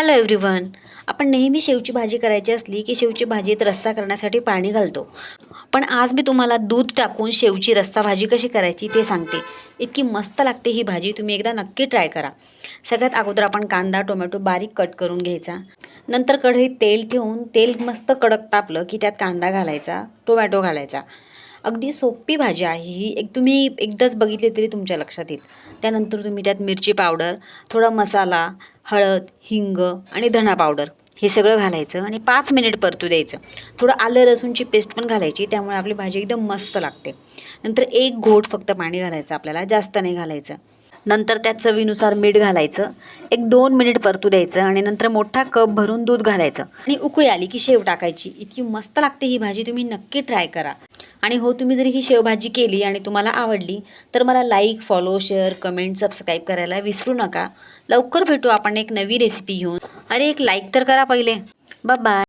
Hello everyone आपण नेहमी शेवची भाजी करायची असली की शेवची भाजीत रस्सा करण्यासाठी पाणी घालतो. पण आज मी तुम्हाला दूध टाकून शेवची रस्ता भाजी कशी करायची ते सांगते. इतकी मस्त लागते ही भाजी तुम्ही एकदा नक्की ट्राय करा. सगळ्यात अगोदर आपण कांदा टोमॅटो बारीक कट करून घ्यायचा. नंतर कढईत तेल ठेवून तेल मस्त कडक तापलं की त्यात कांदा घालायचा टोमॅटो घालायचा. अगदी सोपी भाजी आहे ही. एक तुम्ही एकदाच बघितली तरी तुमच्या लक्षात येईल. त्यानंतर तुम्ही त्यात मिरची पावडर थोडा मसाला हळद हिंग आणि धणा पावडर हे सगळं घालायचं आणि पाच मिनिट परतू द्यायचं. थोडं आलं लसूणची पेस्ट पण घालायची त्यामुळे आपली भाजी एकदम मस्त लागते. नंतर एक घोट फक्त पाणी घालायचं आपल्याला जास्त नाही घालायचं. नंतर त्यात चवीनुसार मीठ घालायचं. एक दोन मिनिट परतू द्यायचं आणि नंतर मोठा कप भरून दूध घालायचं. आणि उकळी आली की शेव टाकायची. इतकी मस्त लागते ही भाजी तुम्ही नक्की ट्राय करा. आणि हो तुम्ही जरी ही शेवभाजी केली आणि तुम्हाला आवडली तर मला like follow share comment subscribe करायला विसरू नका. लवकर भेटू आपण एक नवी रेसिपी घेऊन. अरे एक लाईक तर करा पहिले. बाय